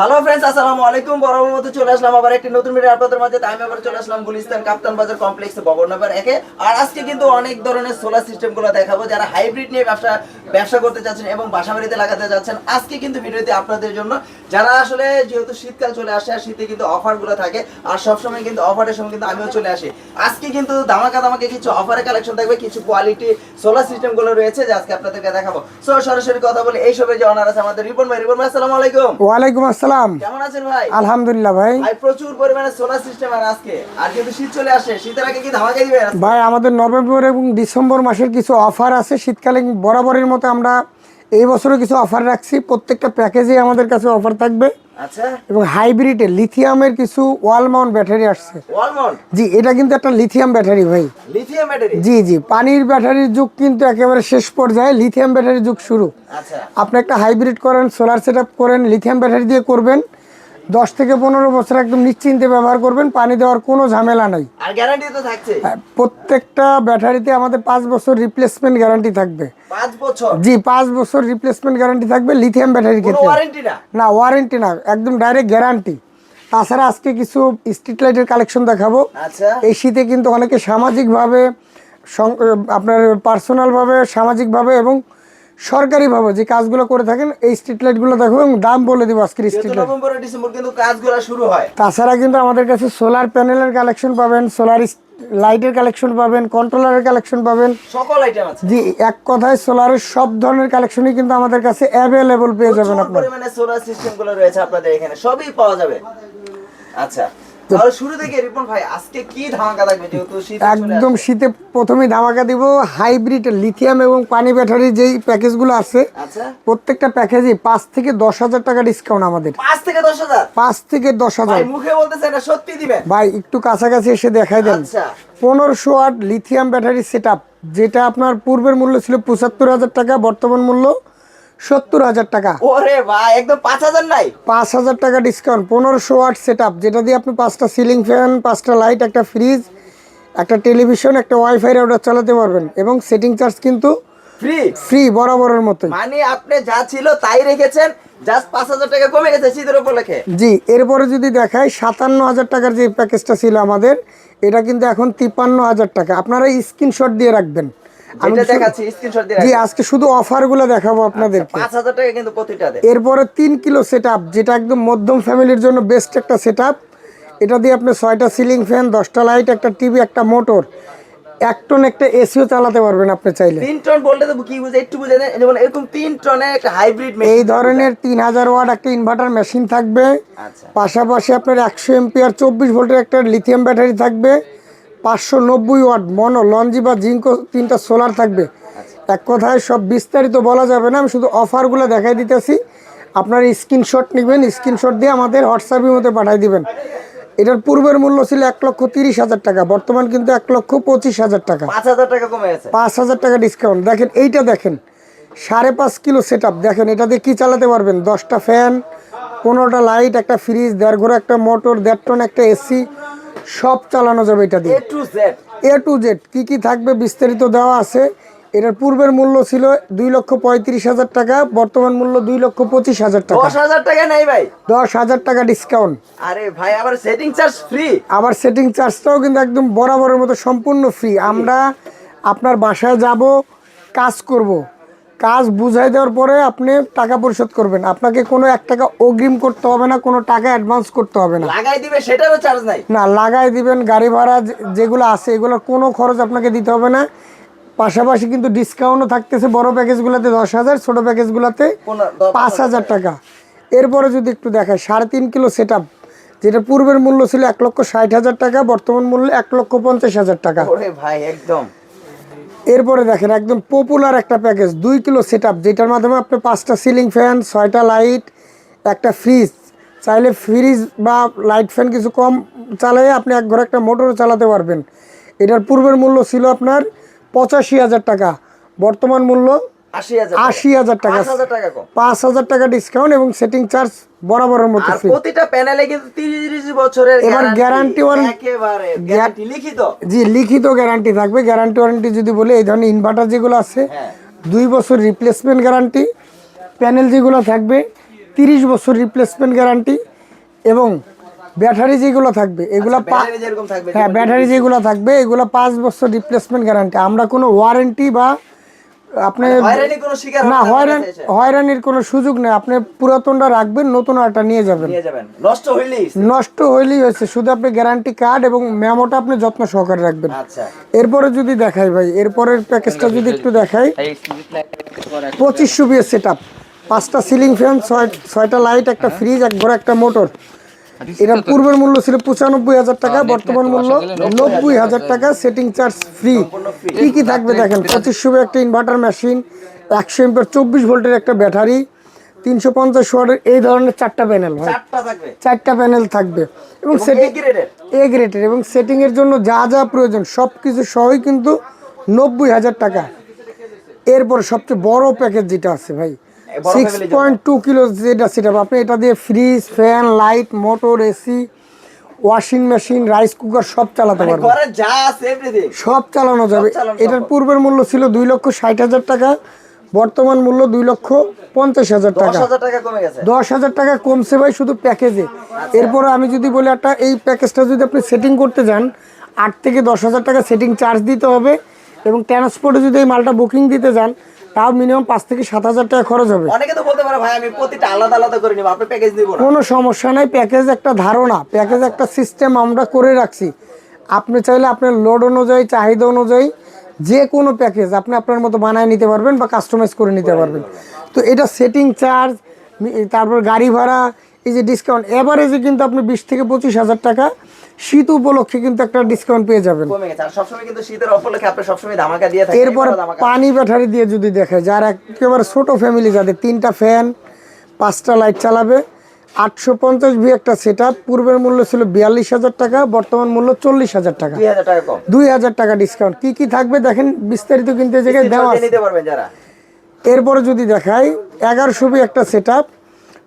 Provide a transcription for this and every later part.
Hello friends আসসালামু আলাইকুম। বরাবর মতো চলে আসলাম আবার একটি নতুন ভিডিও আপনাদের মাঝে। আমি আবার চলে আসলাম গুলিস্তান কাপ্তান বাজার কমপ্লেক্সে ববর নাম্বার একে। আর আজকে কিন্তু অনেক ধরনের সোলার সিস্টেমগুলো দেখাবো যারা হাইব্রিড নিয়ে ব্যবসা ব্যবসা করতে চাচ্ছেন এবং বাসা বাড়িতে লাগাতে যাচ্ছেন আজকে কিন্তু ভিডিওতে আপনাদের জন্য যারা আসলে যেহেতু শীতকাল চলে আসে আর শীতে কিন্তু অফারগুলো থাকে, আর সবসময় কিন্তু অফারের সময় কিন্তু আমিও চলে আসি। আজকে কিন্তু দামাকা দামাকে কিছু অফারের কালেকশন থাকবে, কিছু কোয়ালিটি সোলার সিস্টেমগুলো রয়েছে যে আজকে আপনাদেরকে দেখাবো। সো সরাসরি কথা বলে এই সবে যে অনার আছে আমাদের রিপন ভাই। রিপন ভাই, আসসালামু আলাইকুম। ওয়ালাইকুম আসসালাম। কেমন আছেন ভাই? আলহামদুলিল্লাহ ভাই। ভাই প্রচুর পরিমাণে সোলার সিস্টেম আর আজকে। আর কিন্তু শীত চলে আসে শীতের আগে কি ধামাকা দিবেন? ভাই আমাদের নভেম্বর এবং ডিসেম্বর মাসের কিছু অফার আছে। শীতকালীন বরাবরের মতো আমরা এই বছরও কিছু অফার রাখছি। প্রত্যেকটা প্যাকেজে আমাদের কাছে অফার থাকবে। আচ্ছা। এবং হাইব্রিডে লিথিয়ামের কিছু ওয়াল মাউন্ট ব্যাটারি আসছে জি এটা কিন্তু একটা লিথিয়াম ব্যাটারি ভাই। লিথিয়াম ব্যাটারি জি জি পানির ব্যাটারির যুগ কিন্তু একেবারে শেষ পর্যায়ে লিথিয়াম ব্যাটারির যুগ শুরু। আচ্ছা। আপনি একটা হাইব্রিড করেন সোলার সেট করেন লিথিয়াম ব্যাটারি দিয়ে করবেন। দশ থেকে পনেরো বছর একদম নিশ্চিন্তে ব্যবহার করবেন পানি দেওয়ার কোনো ঝামেলা নাই। আর গ্যারান্টি তো থাকছে। হ্যাঁ, প্রত্যেকটা ব্যাটারিতে আমাদের পাঁচ বছর রিপ্লেসমেন্ট গ্যারান্টি থাকবে। পাঁচ বছর? জি পাঁচ বছর রিপ্লেসমেন্ট গ্যারান্টি থাকবে লিথিয়াম ব্যাটারির ক্ষেত্রে। ওয়ারেন্টি না? না ওয়ারেন্টি না একদম ডাইরেক্ট গ্যারান্টি তাছাড়া আজকে কিছু স্ট্রিট লাইটের কালেকশন দেখাবো। আচ্ছা। এই শীতে কিন্তু অনেকে সামাজিকভাবে আপনার পার্সোনালভাবে সামাজিকভাবে এবং সরকারিভাবে যে কাজগুলো করে থাকেন এই স্ট্রিট লাইটগুলো দেখো এবং দাম বলে দিব আজকের স্ট্রিট লাইট নভেম্বর ডিসেম্বর কিন্তু কাজগুলো শুরু হয়। তাছাড়া কিন্তু আমাদের কাছে সোলার প্যানেলের কালেকশন পাবেন সোলার লাইটের কালেকশন পাবেন কন্ট্রোলারের কালেকশন পাবেন। সকল আইটেম আছে। জি এক কথায় সোলারের সব ধরনের কালেকশনই কিন্তু আমাদের কাছে অ্যাভেলেবল পেয়ে যাবেন আপনার। পরিমাণে সোলার সিস্টেমগুলো রয়েছে আপনাদের এখানে সবই পাওয়া যাবে। আচ্ছা শুরু থেকে রিপন ভাই আজকে কি ধামাকা থাকবে যেহেতু একদম শীতে প্রথমেই ধামাকা দিব হাইব্রিড লিথিয়াম এবং পানি ব্যাটারি যেই প্যাকেজগুলো আছে আচ্ছা। প্রত্যেকটা প্যাকেজে পাঁচ থেকে দশ হাজার টাকা ডিসকাউন্ট আমাদের। পাঁচ থেকে দশ হাজার? পাঁচ থেকে দশ হাজার। মুখে বলতেছেন না সত্যি দিবেন। ভাই একটু কাছাকাছি এসে দেখাই দেন। আচ্ছা। পনেরোশো আট লিথিয়াম ব্যাটারি সেট যেটা আপনার পূর্বের মূল্য ছিল পঁচাত্তর হাজার টাকা বর্তমান মূল্য সত্তর হাজার টাকা। ওরে ভাই একদম পাঁচ হাজার নাই? পাঁচ হাজার টাকা ডিসকাউন্ট পনেরোশো ওয়াট সেট যেটা দিয়ে আপনি পাঁচটা সিলিং ফ্যান পাঁচটা লাইট একটা ফ্রিজ একটা টেলিভিশন একটা ওয়াইফাই রাউটার চালাতে পারবেন। এবং সেটিং চার্জ কিন্তু ফ্রি ফ্রি বরাবরের মতোই। মানে আপনি যা ছিল তাই রেখেছেন জাস্ট পাঁচ হাজার টাকা কমে গেছে শীতের উপলক্ষে? জি এরপরে যদি দেখাই সাতান্ন হাজার টাকার যে প্যাকেজটা ছিল আমাদের এটা কিন্তু এখন তিপ্পান্ন হাজার টাকা। আপনারা স্ক্রিনশট দিয়ে রাখবেন। যেটা শুধু- দেখাচ্ছি স্ক্রিনশট দিয়ে জি আজকে শুধু অফারগুলো দেখাবো টাকা কিন্তু প্রতিটা এরপরে তিন কিলো সেট যেটা একদম মধ্যম ফ্যামিলির জন্য বেস্ট একটা সেট এটা দিয়ে আপনি সিলিং ফ্যান দশটা লাইট একটা টিভি একটা মোটর এক টন একটা এসিও চালাতে পারবেন আপনি চাইলে। তিন টন বলতে তো কি বুঝে একটু বুঝে দেন যেমন এরকম তিন একটা হাইব্রিড এই ধরনের তিন হাজার ওয়াট একটা ইনভার্টার মেশিন থাকবে। আচ্ছা। পাশাপাশি আপনার একশো এমপিআর চব্বিশ ভোল্টের একটা লিথিয়াম ব্যাটারি থাকবে। পাঁচশো নব্বই ওয়াট মনো লঞ্জি বা জিঙ্কো তিনটা সোলার থাকবে। এক কথায় সব বিস্তারিত বলা যাবে না আমি শুধু অফারগুলো দেখাই দিতেছি। আপনার স্ক্রিনশট নেবেন স্ক্রিনশট দিয়ে আমাদের হোয়াটসঅ্যাপের মধ্যে পাঠিয়ে দিবেন। এটার পূর্বের মূল্য ছিল এক লক্ষ তিরিশ হাজার টাকা বর্তমান কিন্তু এক লক্ষ পঁচিশ হাজার টাকা। পাঁচ হাজার টাকা কমে গেছে। পাঁচ হাজার টাকা ডিসকাউন্ট দেখেন এইটা দেখেন সাড়ে পাঁচ কিলো সেট দেখেন এটা দিয়ে কী চালাতে পারবেন? দশটা ফ্যান পনেরোটা লাইট একটা ফ্রিজ দেড় ঘোড়া একটা মোটর দেড় টন একটা এসি সব চালানো যাবে এটা দিয়ে। To Z A to Z কী কী থাকবে বিস্তারিত দেওয়া আছে। এটার পূর্বের মূল্য ছিল দুই লক্ষ পঁয়ত্রিশ হাজার টাকা বর্তমান মূল্য দুই লক্ষ পঁচিশ হাজার টাকা। দশ হাজার টাকা নাই ভাই। দশ হাজার টাকা ডিসকাউন্ট আরে ভাই আবার সেটিং চার্জ ফ্রি আবার সেটিং চার্জটাও কিন্তু একদম বরাবরের মতো সম্পূর্ণ ফ্রি আমরা আপনার বাসায় যাব কাজ করব। কাজ বুঝাই দেওয়ার পরে আপনি টাকা পরিশোধ করবেন। আপনাকে কোনো এক টাকা অগ্রিম করতে হবে না কোনো টাকা অ্যাডভান্স করতে হবে না। লাগাই দিবে সেটারও চার্জ নাই। না লাগাই দিবেন গাড়ি ভাড়া যেগুলো আছে এগুলোর কোনো খরচ আপনাকে দিতে হবে না। পাশাপাশি কিন্তু ডিসকাউন্টও থাকতেছে বড় প্যাকেজগুলোতে দশ হাজার ছোটো প্যাকেজগুলোতে পাঁচ হাজার টাকা। এরপরে যদি একটু দেখায় সাড়ে তিন কিলো সেট যেটা পূর্বের মূল্য ছিল এক লক্ষ ষাট হাজার টাকা বর্তমান মূল্য এক লক্ষ পঞ্চাশ হাজার টাকা। ভাই একদম। এরপরে দেখেন, একদম পপুলার একটা প্যাকেজ দুই কিলো সেট যেটার মাধ্যমে আপনি পাঁচটা সিলিং ফ্যান ছয়টা লাইট একটা ফ্রিজ চাইলে ফ্রিজ বা লাইট ফ্যান কিছু কম চালাইয়ে আপনি এক ঘরে একটা মোটরও চালাতে পারবেন। এটার পূর্বের মূল্য ছিল আপনার পঁচাশি হাজার টাকা, বর্তমান মূল্য আশি হাজার টাকা। পাঁচ হাজার টাকা ডিসকাউন্ট এবং সেটিং চার্জ বরাবরের মতো প্রতিটা প্যানেলে কিন্তু তিরিশ বছরের এবার গ্যারান্টি লিখিত। জি লিখিত গ্যারান্টি থাকবে। গ্যারান্টি ওয়ারেন্টি যদি বলি এই ধরনের ইনভার্টার যেগুলো আছে হ্যাঁ। দুই বছর রিপ্লেসমেন্ট গ্যারান্টি প্যানেল যেগুলো থাকবে তিরিশ বছর রিপ্লেসমেন্ট গ্যারান্টি এবং ব্যাটারি যেগুলো থাকবে এগুলো থাকবে হ্যাঁ ব্যাটারি যেগুলো থাকবে এগুলো পাঁচ বছর রিপ্লেসমেন্ট গ্যারান্টি আমরা কোনো ওয়ারেন্টি বা আপনি শিকার না হয়রান। হয়রানির কোনো সুযোগ নেই। আপনি পুরাতনটা রাখবেন নতুন একটা নিয়ে যাবেন। নষ্ট হইলেই নষ্ট হইলেই হয়েছে শুধু আপনি গ্যারান্টি কার্ড এবং মেমোটা আপনি যত্ন সহকারে রাখবেন। আচ্ছা। এরপরে যদি দেখাই ভাই এরপরের প্যাকেজটা যদি একটু দেখাই পঁচিশশো বিএস সেট আপ পাঁচটা সিলিং ফ্যান ছয় ছয়টা লাইট একটা ফ্রিজ এক ঘরে একটা মোটর এটার পূর্বের মূল্য ছিল পঁচানব্বই হাজার টাকা বর্তমান মূল্য নব্বই হাজার টাকা সেটিং চার্জ ফ্রি কি কি থাকবে দেখেন পঁচিশশো একটা ইনভার্টার মেশিন একশো এমপের চব্বিশ ভোল্টের একটা ব্যাটারি তিনশো পঞ্চাশ ওয়াটের এই ধরনের চারটা প্যানেল হয় চারটা প্যানেল থাকবে। এবং সেটিং গ্রেডের এ গ্রেটের এবং সেটিংয়ের জন্য যা যা প্রয়োজন সব কিছু সহই কিন্তু নব্বই হাজার টাকা। এরপর সবচেয়ে বড় প্যাকেজ যেটা আছে ভাই সিক্স পয়েন্ট টু কিলো যেটা সেটা আপনি এটা দিয়ে fridge fan light motor AC washing machine rice cooker সব চালাতে মানে পারবেন। ঘরে যা আছে এভরিথিং সব চালানো যাবে। এটার পূর্বের মূল্য ছিল দুই লক্ষ ষাট হাজার টাকা বর্তমান মূল্য দুই লক্ষ পঞ্চাশ হাজার টাকা। হাজার টাকা কমে গেছে। দশ হাজার টাকা কমছে ভাই শুধু প্যাকেজে এরপরে আমি যদি বলি একটা এই প্যাকেজটা যদি আপনি সেটিং করতে যান আট থেকে দশ হাজার টাকা সেটিং চার্জ দিতে হবে এবং ট্রান্সপোর্টে যদি এই মালটা বুকিং দিতে যান তাও মিনিমাম পাঁচ থেকে সাত হাজার টাকা খরচ হবে। অনেকে তো বলতে পারে ভাই আমি প্রতিটা আলাদা আলাদা করে নিব আপনি প্যাকেজ দিব কোনো সমস্যা নাই প্যাকেজ একটা ধারণা প্যাকেজ একটা সিস্টেম আমরা করে রাখছি। আপনি চাইলে আপনার লোড অনুযায়ী চাহিদা অনুযায়ী যে কোনো প্যাকেজ আপনি আপনার মতো বানায় নিতে পারবেন বা কাস্টমাইজ করে নিতে পারবেন। তো এটা সেটিং চার্জ তারপর গাড়ি ভাড়া এই যে ডিসকাউন্ট এভারেজে কিন্তু আপনি বিশ থেকে পঁচিশ হাজার টাকা শীত উপলক্ষে কিন্তু একটা ডিসকাউন্ট পেয়ে যাবেন। কমে গেছে। আর সবসময় কিন্তু শীতের উপলক্ষে আপনি সবসময় ধামাকা দিয়ে থাকেন এরপর পানি ব্যাটারি দিয়ে যদি দেখে যার একেবারে ছোট ফ্যামিলি যাদের তিনটা ফ্যান পাঁচটা লাইট চালাবে আটশো পঞ্চাশ ভি একটা সেট পূর্বের মূল্য ছিল বিয়াল্লিশ হাজার টাকা বর্তমান মূল্য চল্লিশ হাজার টাকা। দুই হাজার টাকা ডিসকাউন্ট কি কি থাকবে দেখেন বিস্তারিত কিন্তু জায়গায় দেওয়া এরপরে যদি দেখাই এগারোশো বি একটা সেট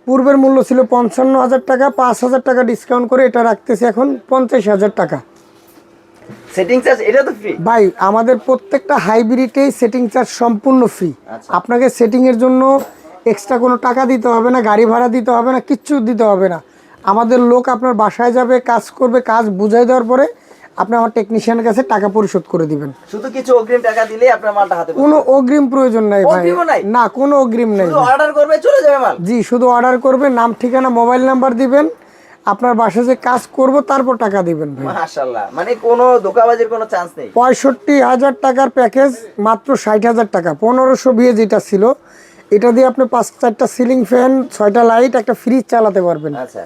পূর্বের মূল্য ছিল পঞ্চান্ন হাজার টাকা পাঁচ হাজার টাকা ডিসকাউন্ট করে এটা রাখতেছে এখন পঞ্চাশ হাজার টাকা। সেটিং চার্জ এটা তো ফ্রি ভাই আমাদের প্রত্যেকটা হাইব্রিডেই সেটিং চার্জ সম্পূর্ণ ফ্রি আচ্ছা। আপনাকে সেটিংয়ের জন্য এক্সট্রা কোনো টাকা দিতে হবে না গাড়ি ভাড়া দিতে হবে না কিচ্ছু দিতে হবে না। আমাদের লোক আপনার বাসায় যাবে কাজ করবে কাজ বুঝাই দেওয়ার পরে আপনি আমার টেকনিশিয়ানের কাছে টাকা পরিশোধ করে দিবেন। শুধু কিছু অগ্রিম টাকা দিলে আপনার মালটা হাতে কোনো অগ্রিম প্রয়োজন নাই ভাই? না কোনো অগ্রিম নেই শুধু অর্ডার করবে চলে যাবে মাল? জি শুধু অর্ডার করবে নাম ঠিকানা মোবাইল নাম্বার দিবেন। আপনার বাসায় যে কাজ করব তারপর টাকা দিবেন ভাই। মাশাআল্লাহ। মানে কোনো ধোকাবাজির কোনো চান্স নেই। পঁয়ষট্টি হাজার টাকার প্যাকেজ মাত্র ষাট হাজার টাকা। পনেরোশো বিয়ে যেটা ছিল। এটা দিয়ে আপনি পাঁচ চারটা সিলিং ফ্যান ছয়টা লাইট একটা ফ্রিজ চালাতে পারবেন। আচ্ছা।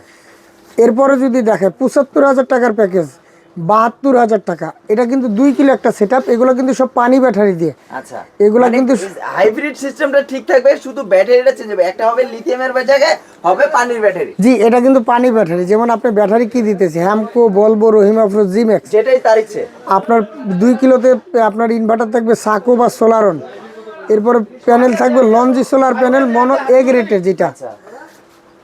এরপরে যদি দেখে পঁচাত্তর হাজার টাকার প্যাকেজ বাহাত্তর হাজার টাকা। এটা কিন্তু দুই কিলো একটা সেট এগুলো কিন্তু সব পানি ব্যাটারি দিয়ে। আচ্ছা। এগুলা কিন্তু- হাইব্রিড সিস্টেমটা ঠিক থাকবে শুধু ব্যাটারিটা চেঞ্জ হবে। একটা হবে লিথিয়ামের জায়গায় হবে পানির ব্যাটারি। জি এটা কিন্তু পানি ব্যাটারি। যেমন আপনি ব্যাটারি কি দিতেছে? হ্যামকো বলব রহিম আফরো জিম্যাক্স যেটাই তার ইচ্ছে। আপনার দুই কিলোতে আপনার ইনভার্টার থাকবে সাকো বা সোলারন এরপরে প্যানেল থাকবে লঞ্জি সোলার প্যানেল মনো এগ রেটের যেটা। আচ্ছা।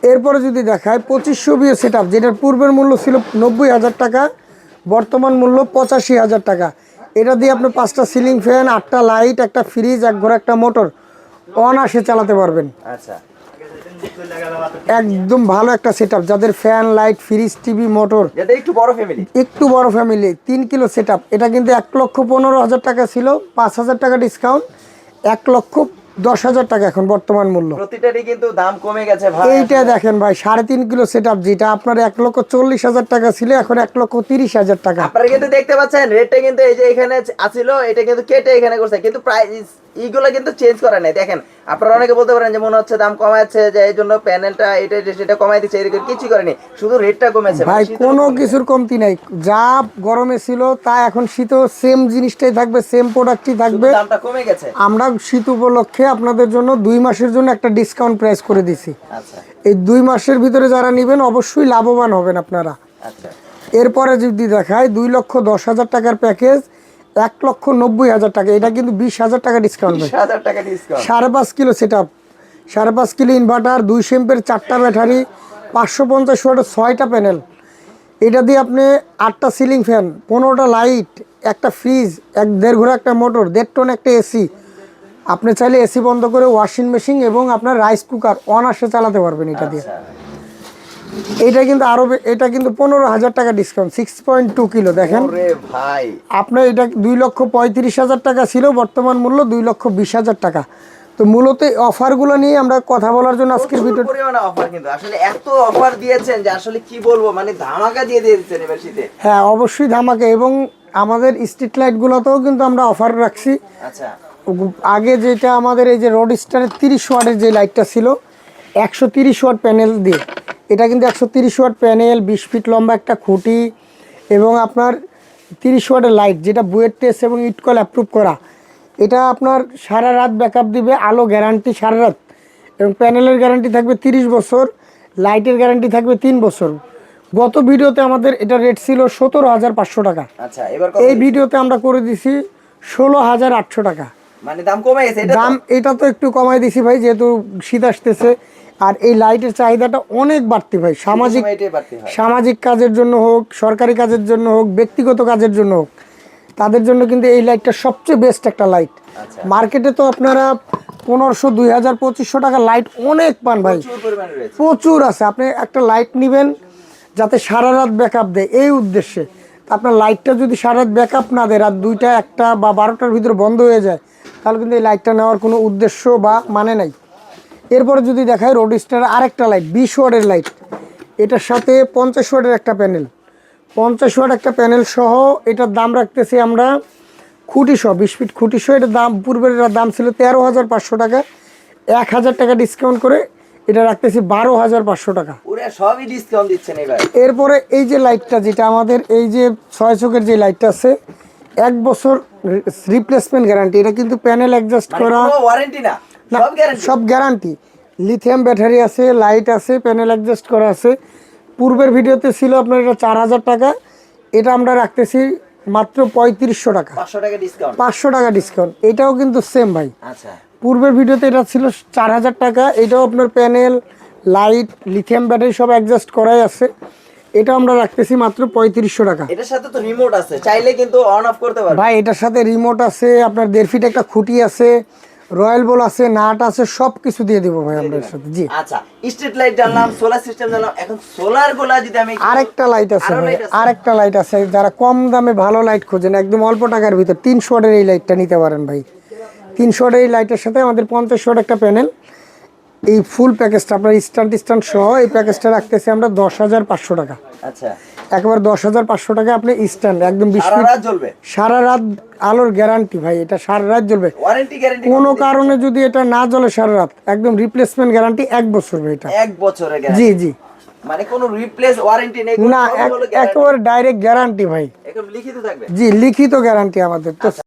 এরপরে যদি দেখায় পঁচিশশো বিয়ে সেট আপ যেটার পূর্বের মূল্য ছিল নব্বই হাজার টাকা। বর্তমান মূল্য পঁচাশি হাজার টাকা। এটা দিয়ে আপনি পাঁচটা সিলিং ফ্যান আটটা লাইট একটা ফ্রিজ এক ঘরে একটা মোটর অনাসে চালাতে পারবেন। আচ্ছা। একদম ভালো একটা সেট যাদের fan light fridge TV motor একটু বড় ফ্যামিলি একটু বড় ফ্যামিলি তিন কিলো সেট এটা কিন্তু এক লক্ষ পনেরো হাজার টাকা ছিল পাঁচ হাজার টাকা ডিসকাউন্ট এক লক্ষ দশ হাজার টাকা এখন বর্তমান মূল্য। প্রতিটারই কিন্তু দাম কমে গেছে ভাই। এইটা দেখেন ভাই সাড়ে তিন কিলো সেট আপ যেটা আপনার এক লক্ষ চল্লিশ হাজার টাকা ছিল এখন এক লক্ষ তিরিশ হাজার টাকা। আপনারা কিন্তু দেখতে পাচ্ছেন রেটটা কিন্তু এই যে এখানে আছিল এটা কিন্তু কেটে এখানে করছে। কিন্তু প্রাইস এইগুলো কিন্তু চেঞ্জ করা নেই। দেখেন আপনারা অনেকে বলতে পারেন যে মনে হচ্ছে দাম কমাচ্ছে যে এই জন্য প্যানেলটা এটা সেটা কমাই দিচ্ছে এরকম কিছু করেনি। শুধু রেটটা কমেছে। ভাই কোনো কিছুর কমতি নাই। যা গরমে ছিল তা এখন শীতও সেম জিনিসটাই থাকবে সেম প্রোডাক্টই থাকবে। দামটা কমে গেছে? আমরা শীত উপলক্ষে আপনাদের জন্য দুই মাসের জন্য একটা ডিসকাউন্ট প্রাইস করে দিছি। আচ্ছা। এই দুই মাসের ভিতরে যারা নেবেন অবশ্যই লাভবান হবেন আপনারা। আচ্ছা। এরপরে যদি দেখায় দুই লক্ষ দশ হাজার টাকার প্যাকেজ এক লক্ষ নব্বই হাজার টাকা। এটা কিন্তু বিশ হাজার টাকা ডিসকাউন্ট হাজার টাকা ডিসকাউন্ট সাড়ে পাঁচ কিলো সেট আপ সাড়ে পাঁচ কিলো ইনভার্টার দুই শেম্পের চারটা ব্যাটারি পাঁচশো পঞ্চাশ ওয়াটের ছয়টা প্যানেল এটা দিয়ে আপনি আটটা সিলিং ফ্যান পনেরোটা লাইট একটা ফ্রিজ এক দেড় ঘোড়া একটা মোটর দেড় টন একটা এসি আপনি চাইলে এসি বন্ধ করে ওয়াশিং মেশিন এবং আপনার রাইস কুকার অনার্সে চালাতে পারবেন এটা দিয়ে। আচ্ছা। এটা কিন্তু আরও এটা কিন্তু পনেরো হাজার টাকা discount six point two kilo দেখেন। ভাই। আপনার এটা দুই লক্ষ পঁয়ত্রিশ হাজার টাকা ছিল বর্তমান মূল্য দুই লক্ষ বিশ হাজার টাকা। তো মূলত এই অফারগুলো নিয়ে আমরা কথা বলার জন্য আজকের ভিডিও পরিমাণে অফার কিন্তু। আসলে এত অফার দিয়েছেন যে আসলে কি বলব মানে ধামাকা দিয়ে দিয়েছেন এবার শীতে। হ্যাঁ অবশ্যই ধামাকা। এবং আমাদের স্ট্রিট লাইটগুলোতেও কিন্তু আমরা অফার রাখছি। আচ্ছা। আগে যেটা আমাদের এই যে রোড স্টারের তিরিশ ওয়ার্ডের যে লাইটটা ছিল একশো তিরিশ ওয়াট প্যানেল দিয়ে। এটা কিন্তু একশো তিরিশ ওয়াট প্যানেল বিশ ফিট লম্বা একটা খুঁটি এবং আপনার তিরিশ ওয়াটের লাইট যেটা বুয়েট টেস্ট এবং ইটকল অ্যাপ্রুভ করা। এটা আপনার সারা রাত ব্যাকআপ দিবে আলো গ্যারান্টি সারা রাত। এবং প্যানেলের গ্যারান্টি থাকবে তিরিশ বছর লাইটের গ্যারান্টি থাকবে তিন বছর। গত ভিডিওতে আমাদের এটা রেট ছিল সতেরো হাজার পাঁচশো টাকা। আচ্ছা এবার এই ভিডিওতে আমরা করে দিছি ষোলো হাজার আটশো টাকা। মানে দাম কমে গেছে? দাম এটা তো একটু কমাই দিছি ভাই যেহেতু শীত আসতেছে। আর এই লাইটের চাহিদাটা অনেক বাড়তি ভাই। সামাজিক সামাজিক কাজের জন্য হোক সরকারি কাজের জন্য হোক ব্যক্তিগত কাজের জন্য হোক তাদের জন্য কিন্তু এই লাইটটা সবচেয়ে বেস্ট একটা লাইট আচ্ছা। মার্কেটে তো আপনারা পনেরোশো দুই হাজার পঁচিশশো টাকা লাইট অনেক পান ভাই। প্রচুর আছে। আপনি একটা লাইট নেবেন যাতে সারা রাত ব্যাকআপ দেয় এই উদ্দেশ্যে। আপনার লাইটটা যদি সারা রাত ব্যাকআপ না দেয় রাত দুইটা একটা বা বারোটার ভিতরে বন্ধ হয়ে যায় তাহলে কিন্তু এই লাইটটা নেওয়ার কোনো উদ্দেশ্য বা মানে নাই। এরপরে যদি দেখায় রোড স্টার আরেকটা লাইট বিশ ওয়ার্ডের লাইট এটার সাথে পঞ্চাশ ওয়ার্ডের একটা প্যানেল পঞ্চাশ ওয়াট একটা প্যানেল সহ এটার দাম রাখতেছি আমরা খুঁটি সহ বিশ ফিট খুঁটি সহ এটার দাম পূর্বের এটার দাম ছিল তেরো হাজার পাঁচশো টাকা। এক হাজার টাকা ডিসকাউন্ট করে এটা রাখতেছি বারো হাজার পাঁচশো টাকা। সবই ডিসকাউন্ট দিচ্ছেন এবার। এরপরে এই যে লাইটটা যেটা আমাদের এই যে ছয় চোখের যে লাইটটা আছে এক বছর রিপ্লেসমেন্ট গ্যারান্টি এটা কিন্তু প্যানেল অ্যাডজাস্ট করা ওয়ারেন্টি না, সব গ্যারান্টি লিথিয়াম ব্যাটারি আছে লাইট আছে প্যানেল অ্যাডজাস্ট করা আছে। পূর্বের ভিডিওতে ছিল আপনার এটা চার হাজার টাকা এটা আমরা রাখতেছি মাত্র পঁয়ত্রিশশো টাকা। পাঁচশো টাকা ডিসকাউন্ট এটাও কিন্তু সেম ভাই। আচ্ছা। পূর্বের ভিডিওতে এটা ছিল চার হাজার টাকা এটাও আপনার প্যানেল লাইট লিথিয়াম ব্যাটারি সব অ্যাডজাস্ট করাই আছে। এটা আমরা রাখতেছি মাত্র পঁয়ত্রিশশো টাকা। এটার সাথে তো রিমোট আছে চাইলে কিন্তু অন অফ করতে পারবে ভাই এটার সাথে রিমোট আছে আপনার দেড় ফিট একটা খুঁটি আছে রয়্যাল বল আছে নাট আছে সব কিছু দিয়ে দিব ভাই আমরা সাথে জি। আচ্ছা স্ট্রিট লাইট জানলাম সোলার সিস্টেম জানলাম এখন সোলারগুলা যদি আমি আরেকটা লাইট আছে ভাই আছে? আরেকটা লাইট আছে যারা কম দামে ভালো লাইট খোঁজেন একদম অল্প টাকার ভিতর তিনশো ওয়াটের এই লাইটটা নিতে পারেন ভাই। তিনশো ওয়াটের এই লাইটের সাথে আমাদের পঞ্চাশ ওয়াট একটা প্যানেল এই ফুল প্যাকেজটা আপনার স্ট্যান্ড স্ট্যান্ড সহ এই প্যাকেজটা রাখতেছি আমরা দশ হাজার পাঁচশো টাকা। আচ্ছা। একবার দশ হাজার পাঁচশো টাকা আপনি স্ট্যান্ড একদম সারা রাত জ্বলবে? সারা রাত আলোর গ্যারান্টি ভাই এটা সারা রাত জ্বলবে। কোনো কারণে যদি এটা না জ্বলে সারা রাত একদম রিপ্লেসমেন্ট গ্যারান্টি এক বছর ভাই এটা। এক বছরের জি জি। মানে কোনো রিপ্লেস ওয়ারেন্টি নেই না এক- একেবারে ডাইরেক্ট গ্যারান্টি ভাই। লিখিত থাকবে। জি লিখিত গ্যারান্টি আমাদের। তো